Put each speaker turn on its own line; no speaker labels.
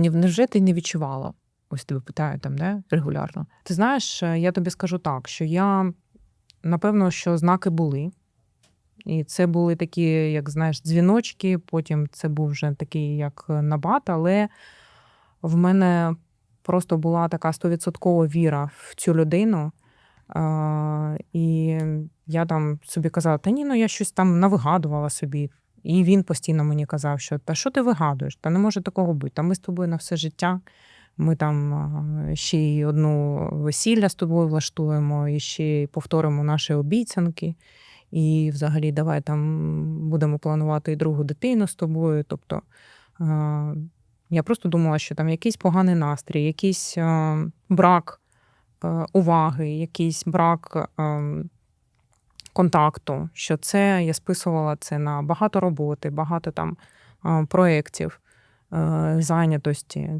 Ні, Невже ти не відчувала? Ось тебе питаю там, де регулярно. Ти знаєш, е, я тобі скажу так, що я напевно, що знаки були. І це були такі, як знаєш, дзвіночки, потім це був вже такий, як набат, але в мене просто була така стовідсоткова віра в цю людину. А, і я там собі казала, та ні, ну я щось там навигадувала собі. І він постійно мені казав, що та що ти вигадуєш? Та не може такого бути. Та ми з тобою на все життя. Ми там ще й одну весілля з тобою влаштуємо, і ще повторимо наші обіцянки. І взагалі, давай там будемо планувати і другу дитину з тобою. Тобто я просто думала, що там якийсь поганий настрій, якийсь брак е, уваги, якийсь брак ем, контакту. Що це я списувала це на багато роботи, багато там проєктів, е, зайнятості.